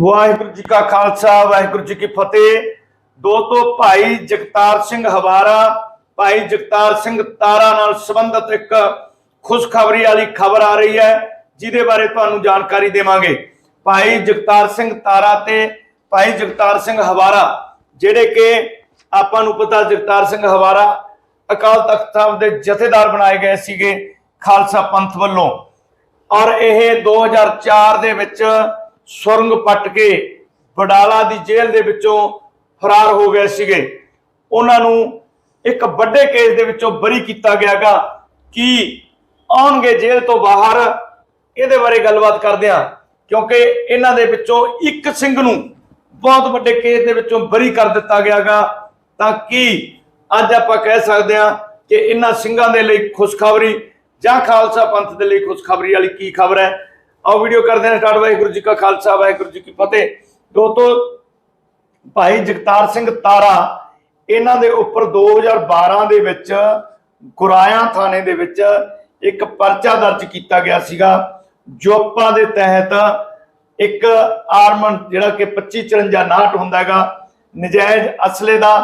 ਵਾਹਿਗੁਰੂ ਜੀ ਕਾ ਖਾਲਸਾ, ਵਾਹਿਗੁਰੂ ਜੀ ਕੀ ਫਤਿਹ। ਦੋਸਤੋ ਭਾਈ ਜਗਤਾਰ ਸਿੰਘ ਹਵਾਰਾ, ਭਾਈ ਜਗਤਾਰ ਸਿੰਘ ਤਾਰਾ ਨਾਲ ਸੰਬੰਧਿਤ ਇੱਕ ਖੁਸ਼ਖਬਰੀ ਵਾਲੀ ਖਬਰ ਆ ਰਹੀ ਹੈ, ਜਿਹਦੇ ਬਾਰੇ ਤੁਹਾਨੂੰ ਜਾਣਕਾਰੀ ਦੇਵਾਂਗੇ। ਭਾਈ ਜਗਤਾਰ ਸਿੰਘ ਤਾਰਾ ਤੇ ਭਾਈ ਜਗਤਾਰ ਸਿੰਘ ਹਵਾਰਾ, ਜਿਹੜੇ ਕਿ ਆਪਾਂ ਨੂੰ ਪਤਾ ਜਗਤਾਰ ਸਿੰਘ ਹਵਾਰਾ ਅਕਾਲ ਤਖਤ ਸਾਹਿਬ ਦੇ ਜਥੇਦਾਰ ਬਣਾਏ ਗਏ ਸੀਗੇ ਖਾਲਸਾ ਪੰਥ ਵੱਲੋਂ। ਔਰ ਇਹ 2004 ਦੇ ਵਿੱਚ ਸੁਰੰਗ ਪੱਟ ਕੇ ਬਡਾਲਾ ਦੀ ਜੇਲ੍ਹ ਦੇ ਵਿੱਚੋਂ ਫਰਾਰ ਹੋ ਗਏ ਸੀਗੇ। ਉਹਨਾਂ ਨੂੰ ਇੱਕ ਵੱਡੇ ਕੇਸ ਦੇ ਵਿੱਚੋਂ ਬਰੀ ਕੀਤਾ ਗਿਆਗਾ ਕਿ ਆਉਣਗੇ ਜੇਲ੍ਹ ਤੋਂ ਬਾਹਰ। ਇਹਦੇ ਬਾਰੇ ਗੱਲਬਾਤ ਕਰਦੇ ਹਾਂ, ਕਿਉਂਕਿ ਇਹਨਾਂ ਦੇ ਵਿੱਚੋਂ ਇੱਕ ਸਿੰਘ ਨੂੰ ਬਹੁਤ ਵੱਡੇ ਕੇਸ ਦੇ ਵਿੱਚੋਂ ਬਰੀ ਕਰ ਦਿੱਤਾ ਗਿਆਗਾ। ਤਾਂ ਕਿ ਅੱਜ ਆਪਾਂ ਕਹਿ ਸਕਦੇ ਹਾਂ ਕਿ ਇਹਨਾਂ ਸਿੰਘਾਂ ਦੇ ਲਈ ਖੁਸ਼ਖਬਰੀ ਜਾਂ ਖਾਲਸਾ ਪੰਥ ਦੇ ਲਈ ਖੁਸ਼ਖਬਰੀ ਵਾਲੀ ਕੀ ਖਬਰ ਹੈ? ਆਓ ਵੀਡੀਓ ਕਰਦੇ ਹਾਂ ਸਟਾਰਟ। ਵਾਹਿਗੁਰੂ ਜੀ ਕਾ ਖਾਲਸਾ, ਵਾਹਿਗੁਰੂ ਜੀ ਕੀ ਫਤਿਹ। ਦੋਸਤੋ, ਭਾਈ ਜਗਤਾਰ ਸਿੰਘ ਤਾਰਾ, ਇਹਨਾਂ ਦੇ ਉੱਪਰ 2012 ਦੇ ਵਿੱਚ ਗੁਰਾਇਆ ਥਾਣੇ ਦੇ ਵਿੱਚ ਇੱਕ ਪਰਚਾ ਦਰਜ ਕੀਤਾ ਗਿਆ ਸੀਗਾ ਜੋਪਾ ਦੇ ਤਹਿਤ ਇੱਕ ਆਰਮਨ ਜਿਹੜਾ ਕਿ 2554 ਹੁੰਦਾ ਹੈਗਾ, ਨਜਾਇਜ਼ ਅਸਲੇ ਦਾ,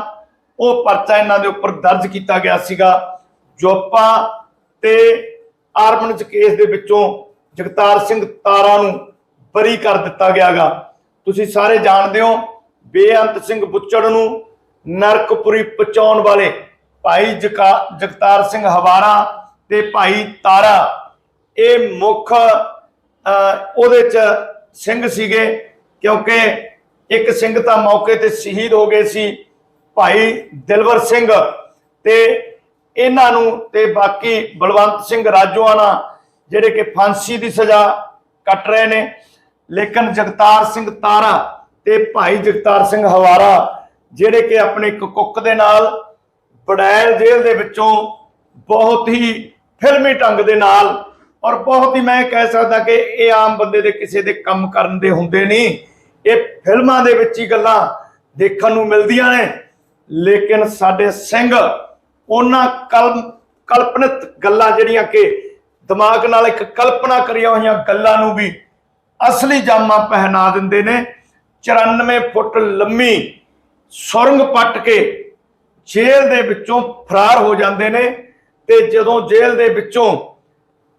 ਉਹ ਪਰਚਾ ਇਹਨਾਂ ਦੇ ਉੱਪਰ ਦਰਜ ਕੀਤਾ ਗਿਆ ਸੀਗਾ ਜੋਪਾ ਤੇ ਆਰਮਨ ਕੇਸ ਦੇ ਵਿੱਚੋਂ ਜਗਤਾਰ ਸਿੰਘ ਤਾਰਾ ਨੂੰ ਬਰੀ ਕਰ ਦਿੱਤਾ ਗਿਆਗਾ। ਤੁਸੀਂ ਸਾਰੇ ਜਾਣਦੇ ਹੋ ਬੇਅੰਤ ਸਿੰਘ ਬੁੱਚੜ ਨੂੰ ਨਰਕਪੁਰੀ ਪਹੁੰਚਾਉਣ ਵਾਲੇ ਭਾਈ ਜਗਤਾਰ ਸਿੰਘ ਹਵਾਰਾ ਤੇ ਭਾਈ ਤਾਰਾ ਇਹ ਮੁੱਖ ਅਹ, ਉਹਦੇ ਚ ਸਿੰਘ ਸੀਗੇ ਕਿਉਂਕਿ ਇੱਕ ਸਿੰਘ ਤਾਂ ਮੌਕੇ ਤੇ ਸ਼ਹੀਦ ਹੋ ਗਏ ਸੀ ਭਾਈ ਦਿਲਵਰ ਸਿੰਘ ਤੇ ਇਹਨਾਂ ਨੂੰ ਤੇ ਬਾਕੀ ਬਲਵੰਤ ਸਿੰਘ ਰਾਜੋਆਣਾ ਜਿਹੜੇ ਕਿ ਫਾਂਸੀ ਦੀ ਸਜ਼ਾ ਕੱਟ ਰਹੇ ਨੇ। ਲੇਕਿਨ ਜਗਤਾਰ ਸਿੰਘ ਤਾਰਾ ਤੇ ਭਾਈ ਜਗਤਾਰ ਸਿੰਘ ਹਵਾਰਾ, ਜਿਹੜੇ ਕਿ ਆਪਣੇ ਕੁੱਕ ਦੇ ਨਾਲ ਬੜੈਲ ਜੇਲ੍ਹ ਦੇ ਵਿੱਚੋਂ ਬਹੁਤ ਹੀ ਫਿਲਮੀ ਢੰਗ ਦੇ ਨਾਲ ਔਰ ਬਹੁਤ ਹੀ ਮੈਂ ਕਹਿ ਸਕਦਾ ਕਿ ਇਹ ਆਮ ਬੰਦੇ ਦੇ ਕਿਸੇ ਦੇ ਕੰਮ ਕਰਨ ਦੇ ਹੁੰਦੇ ਨਹੀਂ। ਇਹ ਫਿਲਮਾਂ ਦੇ ਵਿੱਚ ਹੀ ਗੱਲਾਂ ਦੇਖਣ ਨੂੰ ਮਿਲਦੀਆਂ ਨੇ। ਲੇਕਿਨ ਸਾਡੇ ਸਿੰਘ, ਉਹਨਾਂ ਕਲ ਕਲਪਨਿਤ ਗੱਲਾਂ ਜਿਹੜੀਆਂ ਕਿ ਦਿਮਾਗ ਨਾਲ ਇੱਕ ਕਲਪਨਾ ਕਰੀਆਂ ਹੋਈਆਂ ਗੱਲਾਂ ਨੂੰ ਵੀ ਅਸਲੀ ਜਾਮਾ ਪਹਿਨਾ ਦਿੰਦੇ ਨੇ। 94 ਫੁੱਟ ਲੰਮੀ ਸੁਰੰਗ ਪੱਟ ਕੇ ਜੇਲ੍ਹ ਦੇ ਵਿੱਚੋਂ ਫਰਾਰ ਹੋ ਜਾਂਦੇ ਨੇ ਤੇ ਜਦੋਂ ਜੇਲ੍ਹ ਦੇ ਵਿੱਚੋਂ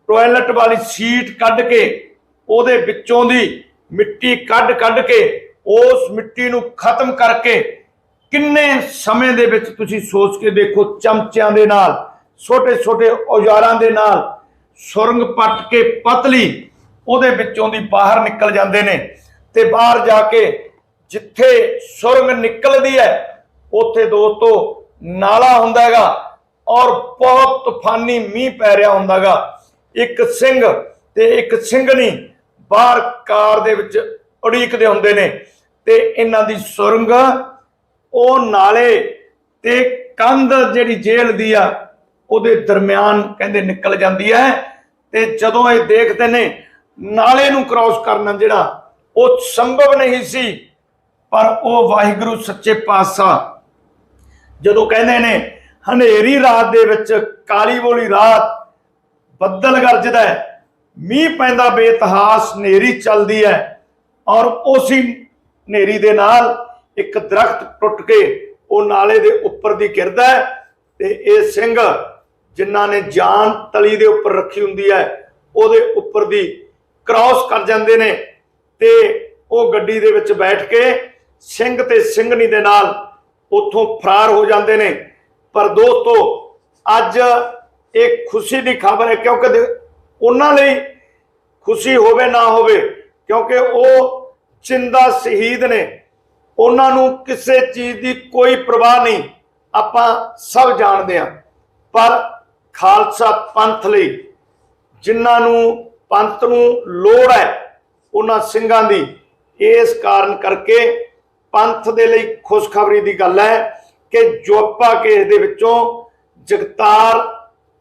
ਟਾਇਲਟ ਵਾਲੀ ਸੀਟ ਕੱਢ ਕੇ ਉਹਦੇ ਵਿੱਚੋਂ ਦੀ ਮਿੱਟੀ ਕੱਢ ਕੱਢ ਕੇ ਉਸ ਮਿੱਟੀ ਨੂੰ ਖਤਮ ਕਰਕੇ ਕਿੰਨੇ ਸਮੇਂ ਦੇ ਵਿੱਚ ਤੁਸੀਂ ਸੋਚ ਕੇ ਦੇਖੋ ਚਮਚਿਆਂ ਦੇ ਨਾਲ ਛੋਟੇ ਛੋਟੇ ਔਜ਼ਾਰਾਂ ਦੇ ਨਾਲ ਸੁਰੰਗ ਪੱਟ ਕੇ ਪਤਲੀ ਉਹਦੇ ਵਿੱਚੋਂ ਦੀ ਬਾਹਰ ਨਿਕਲ ਜਾਂਦੇ ਨੇ ਤੇ ਬਾਹਰ ਜਾ ਕੇ ਜਿੱਥੇ ਸੁਰੰਗ ਨਿਕਲਦੀ ਹੈ, ਉੱਥੇ ਦੋਸਤੋ ਨਾਲਾ ਹੁੰਦਾ ਹੈਗਾ ਔਰ ਬਹੁਤ ਤੂਫਾਨੀ ਮੀਂਹ ਪੈ ਰਿਹਾ ਹੁੰਦਾਗਾ ਇੱਕ ਸਿੰਘ ਤੇ ਇੱਕ ਸਿੰਘਣੀ ਬਾਹਰ ਕਾਰ ਦੇ ਵਿੱਚ ਉਡੀਕਦੇ ਹੁੰਦੇ ਨੇ ਤੇ ਇਹਨਾਂ ਦੀ ਸੁਰੰਗ ਉਹ ਨਾਲੇ ਤੇ ਕੰਧ ਜਿਹੜੀ ਜੇਲ੍ਹ ਦੀ ਆ ਉਹਦੇ ਦਰਮਿਆਨ ਕਹਿੰਦੇ ਨਿਕਲ ਜਾਂਦੀ ਹੈ ਤੇ ਜਦੋਂ ਇਹ ਦੇਖਦੇ ਨੇ ਨਾਲੇ ਨੂੰ ਕ੍ਰਾਸ ਕਰਨਾ ਜਿਹੜਾ ਉਹ ਸੰਭਵ ਨਹੀਂ ਸੀ, ਪਰ ਉਹ ਵਾਹਿਗੁਰੂ ਸੱਚੇ ਪਾਤਸ਼ਾਹ ਜਦੋਂ ਕਹਿੰਦੇ ਨੇ ਹਨੇਰੀ ਰਾਤ ਦੇ ਵਿੱਚ ਕਾਲੀ ਬੋਲੀ ਰਾਤ ਬੱਦਲ ਗਰਜਦਾ ਹੈ, ਮੀਂਹ ਪੈਂਦਾ ਬੇਤਹਾਸ, ਹਨੇਰੀ ਚੱਲਦੀ ਹੈ ਔਰ ਉਸੇ ਹਨੇਰੀ ਦੇ ਨਾਲ ਇੱਕ ਦਰਖਤ ਟੁੱਟ ਕੇ ਉਹ ਨਾਲੇ ਦੇ ਉੱਪਰ ਦੀ ਗਿਰਦਾ ਤੇ ਇਹ ਸਿੰਘ ਜਿਨ੍ਹਾਂ ਨੇ ਜਾਨ ਤਲੀ ਦੇ ਉੱਪਰ ਰੱਖੀ ਹੁੰਦੀ ਹੈ, ਉਹਦੇ ਉੱਪਰ ਦੀ ਕ੍ਰਾਸ ਕਰ ਜਾਂਦੇ ਨੇ ਤੇ ਉਹ ਗੱਡੀ ਦੇ ਵਿੱਚ ਬੈਠ ਕੇ ਸਿੰਘ ਤੇ ਸਿੰਘਣੀ ਦੇ ਨਾਲ ਉੱਥੋਂ ਫਰਾਰ ਹੋ ਜਾਂਦੇ ਨੇ। ਪਰ ਦੋਸਤੋ, ਅੱਜ ਇਹ ਖੁਸ਼ੀ ਦੀ ਖਬਰ ਹੈ ਕਿਉਂਕਿ ਉਹਨਾਂ ਲਈ ਖੁਸ਼ੀ ਹੋਵੇ ਨਾ ਹੋਵੇ, ਕਿਉਂਕਿ ਉਹ ਚਿੰਦਾ ਸ਼ਹੀਦ ਨੇ। ਉਹਨਾਂ ਨੂੰ ਕਿਸੇ ਚੀਜ਼ ਦੀ ਕੋਈ ਪਰਵਾਹ ਨਹੀਂ। ਆਪਾਂ ਸਭ ਜਾਣਦੇ ਹਾਂ। ਪਰ ਖਾਲਸਾ ਪੰਥ ਲਈ ਜਿਨ੍ਹਾਂ ਨੂੰ ਪੰਥ ਨੂੰ ਲੋੜ ਹੈ, ਉਹਨਾਂ ਸਿੰਘਾਂ ਦੀ, ਇਸ ਕਾਰਨ ਕਰਕੇ ਪੰਥ ਦੇ ਲਈ ਖੁਸ਼ਖਬਰੀ ਦੀ ਗੱਲ ਹੈ ਕਿ ਜੋਪਾ ਕੇਸ ਦੇ ਵਿੱਚੋਂ ਜਗਤਾਰ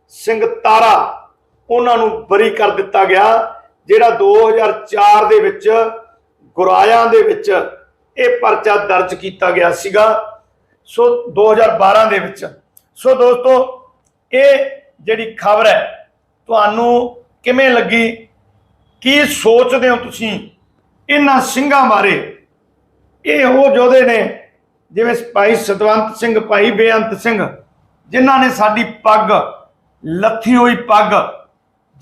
ਸਿੰਘ ਤਾਰਾ, ਉਹਨਾਂ ਨੂੰ ਬਰੀ ਕਰ ਦਿੱਤਾ ਗਿਆ, ਜਿਹੜਾ 2004 ਦੇ ਵਿੱਚ ਗੁਰਾਇਆਂ ਦੇ ਵਿੱਚ ਇਹ ਪਰਚਾ ਦਰਜ ਕੀਤਾ ਗਿਆ ਸੀਗਾ। ਸੋ 2012 ਦੇ ਵਿੱਚ। ਸੋ ਦੋਸਤੋ, ਇਹ ਜਿਹੜੀ ਖਬਰ ਹੈ, ਤੁਹਾਨੂੰ ਕਿਵੇਂ ਲੱਗੀ? ਕੀ ਸੋਚਦੇ ਹੋ ਤੁਸੀਂ? ਇਹਨਾਂ ਸਿੰਘਾਂ ਬਾਰੇ। ਇਹ ਉਹ ਯੋਧੇ ਨੇ, ਜਿਵੇਂ ਭਾਈ ਸਤਵੰਤ ਸਿੰਘ, ਭਾਈ ਬੇਅੰਤ ਸਿੰਘ, ਜਿਨ੍ਹਾਂ ਨੇ ਸਾਡੀ ਪੱਗ, ਲੱਥੀ ਹੋਈ ਪੱਗ,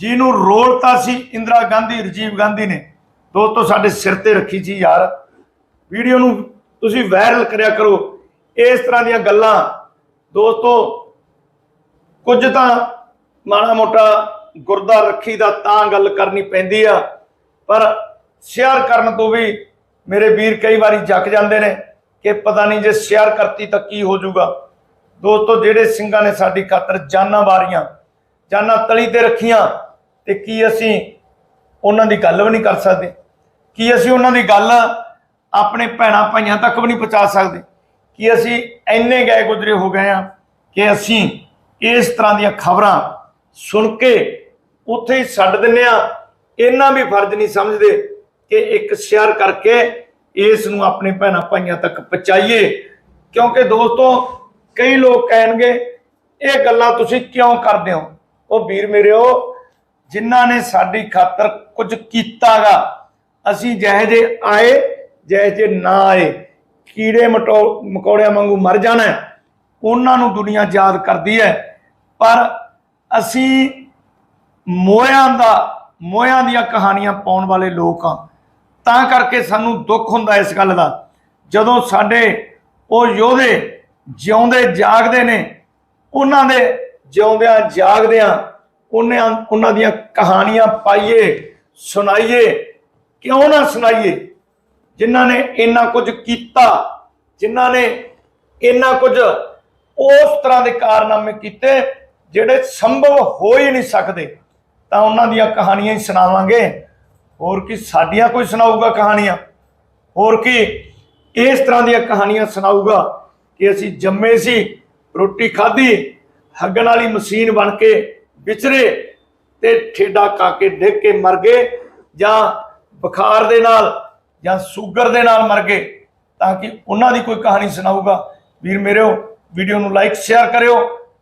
ਜਿਹਨੂੰ ਰੋਲਤਾ ਸੀ ਇੰਦਰਾ ਗਾਂਧੀ, ਰਾਜੀਵ ਗਾਂਧੀ ਨੇ। ਦੋਸਤੋ, ਸਾਡੇ ਸਿਰ ਤੇ ਰੱਖੀ ਸੀ ਯਾਰ। ਵੀਡੀਓ ਨੂੰ ਤੁਸੀਂ ਵਾਇਰਲ ਕਰਿਆ ਕਰੋ। ਇਸ ਤਰ੍ਹਾਂ ਦੀਆਂ ਗੱਲਾਂ, ਦੋਸਤੋ ਕੁਝ ਤਾਂ ਮਾੜਾ ਮੋਟਾ ਗੁਰਦਾ ਰੱਖੀ ਦਾ ਤਾਂ ਗੱਲ ਕਰਨੀ ਪੈਂਦੀ ਆ, ਪਰ ਸ਼ੇਅਰ ਕਰਨ ਤੋਂ ਵੀ ਮੇਰੇ ਵੀਰ ਕਈ ਵਾਰੀ ਜੱਕ ਜਾਂਦੇ ਨੇ ਕਿ ਪਤਾ ਨਹੀਂ ਜੇ ਸ਼ੇਅਰ ਕਰਤੀ ਤਾਂ ਕੀ ਹੋ ਜਾਊਗਾ। ਦੋਸਤੋ, ਜਿਹੜੇ ਸਿੰਘਾਂ ਨੇ ਸਾਡੀ ਖਾਤਰ ਜਾਨਾਂ ਵਾਰੀਆਂ, ਜਾਨਾਂ ਤਲੀ ਤੇ ਰੱਖੀਆਂ, ਤੇ ਕੀ ਅਸੀਂ ਉਹਨਾਂ ਦੀ ਗੱਲ ਵੀ ਨਹੀਂ ਕਰ ਸਕਦੇ? ਕੀ ਅਸੀਂ ਉਹਨਾਂ ਦੀ ਗੱਲ ਆਪਣੇ ਭੈਣਾਂ ਭਾਈਆਂ ਤੱਕ ਵੀ ਨਹੀਂ ਪਹੁੰਚਾ ਸਕਦੇ? ਕਿ ਅਸੀਂ ਇੰਨੇ ਗਏ ਗੁਜਰੇ ਹੋ ਗਏ ਆ ਕਿ ਅਸੀਂ ਇਸ ਤਰ੍ਹਾਂ ਦੀਆਂ ਖਬਰਾਂ ਸੁਣ ਕੇ ਉੱਥੇ ਹੀ ਛੱਡ ਦਿੰਨੇ ਆ ਇਹਨਾਂ ਵੀ ਫਰਜ਼ ਨਹੀਂ ਸਮਝਦੇ ਕਿ ਇੱਕ ਸ਼ੇਅਰ ਕਰਕੇ ਇਸ ਨੂੰ ਆਪਣੇ ਭੈਣਾਂ ਭਾਈਆਂ ਤੱਕ ਪਹੁੰਚਾਈਏ। ਕਿਉਂਕਿ ਦੋਸਤੋ, ਕਈ ਲੋਕ ਕਹਿਣਗੇ, ਇਹ ਗੱਲਾਂ ਤੁਸੀਂ ਕਿਉਂ ਕਰਦੇ ਹੋ? ਉਹ ਵੀਰ ਮੇਰਿਓ ਜਿਨ੍ਹਾਂ ਨੇ ਸਾਡੀ ਖਾਤਰ ਕੁਝ ਕੀਤਾਗਾ। ਅਸੀਂ ਜਿਹੇ ਜੇ ਆਏ, ਜਿਹੇ ਜੇ ਨਾ ਆਏ, ਕੀੜੇ ਮਟੋ ਮਕੌੜਿਆਂ ਵਾਂਗੂ ਮਰ ਜਾਣਾ ਉਹਨਾਂ ਨੂੰ ਦੁਨੀਆ ਯਾਦ ਕਰਦੀ ਹੈ। ਪਰ ਅਸੀਂ ਮੋਹਿਆਂ ਦਾ ਮੋਹਿਆਂ ਦੀਆਂ ਕਹਾਣੀਆਂ ਪਾਉਣ ਵਾਲੇ ਲੋਕ ਆ ਤਾਂ ਕਰਕੇ ਸਾਨੂੰ ਦੁੱਖ ਹੁੰਦਾ ਇਸ ਗੱਲ ਦਾ। ਜਦੋਂ ਸਾਡੇ ਉਹ ਯੋਧੇ ਜਿਉਂਦੇ, ਜਾਗਦੇ ਨੇ, ਉਹਨਾਂ ਦੇ ਜਿਉਂਦਿਆਂ, ਜਾਗਦਿਆਂ ਉਹਨਾਂ ਉਹਨਾਂ ਦੀਆਂ ਕਹਾਣੀਆਂ ਪਾਈਏ, ਸੁਣਾਈਏ। ਕਿਉਂ ਨਾ ਸੁਣਾਈਏ? ਜਿਨ੍ਹਾਂ ਨੇ ਇੰਨਾ ਕੁਝ ਕੀਤਾ, ਜਿਨ੍ਹਾਂ ਨੇ ਇੰਨਾ ਕੁਝ ਉਸ ਤਰ੍ਹਾਂ ਦੇ ਕਾਰਨਾਮੇ ਕੀਤੇ ਜਿਹੜੇ ਸੰਭਵ ਹੋ ਹੀ ਨਹੀਂ ਸਕਦੇ, ਤਾਂ ਉਹਨਾਂ ਦੀਆਂ ਕਹਾਣੀਆਂ ਹੀ ਸੁਣਾਵਾਂਗੇ ਹੋਰ ਕੀ, ਸਾਡੀਆਂ ਕੋਈ ਸੁਣਾਊਗਾ ਕਹਾਣੀਆਂ? ਹੋਰ ਕੀ, ਇਸ ਤਰ੍ਹਾਂ ਦੀਆਂ ਕਹਾਣੀਆਂ ਸੁਣਾਊਗਾ ਕਿ ਅਸੀਂ ਜੰਮੇ ਸੀ, ਰੋਟੀ ਖਾਧੀ, ਹੱਗਣ ਵਾਲੀ ਮਸ਼ੀਨ ਬਣ ਕੇ ਵਿਚਰੇ ਤੇ ਠੇਡਾ ਕਾ ਕੇ ਡਿੱਗ ਕੇ ਮਰ ਗਏ ਜਾਂ ਬੁਖਾਰ ਦੇ ਨਾਲ ਜਾਂ ਸ਼ੂਗਰ ਦੇ ਨਾਲ ਮਰ ਗਏ, ਤਾਂ ਕਿ ਉਹਨਾਂ ਦੀ ਕੋਈ ਕਹਾਣੀ ਸੁਣਾਊਗਾ। ਵੀਰ ਮੇਰਿਓ, ਵੀਡੀਓ ਨੂੰ ਲਾਈਕ, ਸ਼ੇਅਰ ਕਰਿਓ।